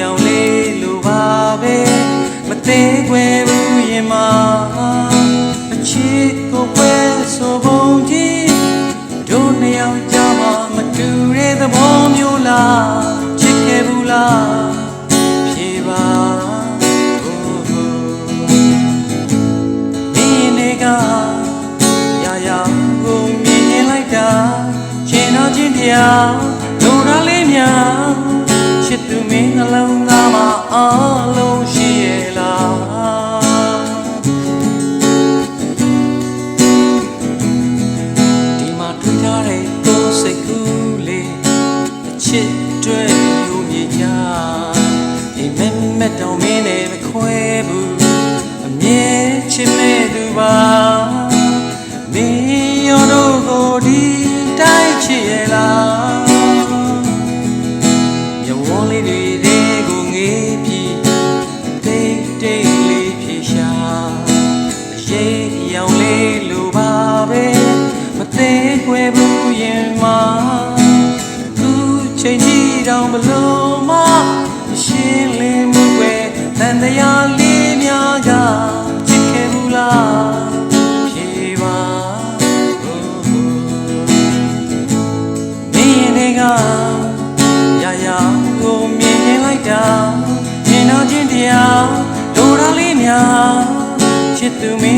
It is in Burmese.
ရောင်လေးလိုပါပဲမသေးခွဲဘူးရင်မအချစ်ကိုပဲဆိုပုံကြီးတို့နှစ်ယောက်ကြားမှာမတူတဲ့သဘောမျိုးလားချစ်ခဲ့ဘူးလားဖြေပါချင်းတရားတို့ရလေးများ ထွေးထားတဲ့ကိုယ်စိတ်ကူးလေးအချစ်တွေလို့မြင်ကြအိမ်မက်မက်တောင်မင်းနဲ့မခွဲဘူးအမြဲချစ်မဲ့သူပါမင်းရောတို့ကိုဒီတိုင်းချစ်ရလားမျက်ဝန်းလေးတွေတဲ့ကိုငေး လေးခွဲဘူးရင်မှာသူချိန်ကြီးတောင်မလို့မရှင်းလင်းမှုပဲတန်တရားလေးများကချစ်ခဲ့ဘူးလားဖြေပါမင်းရဲ့ကရရကိုမြင်ရင်လိုက်တာမြင်တော့ချင်းတရားဒိုရာလေးများချစ်သူမင်း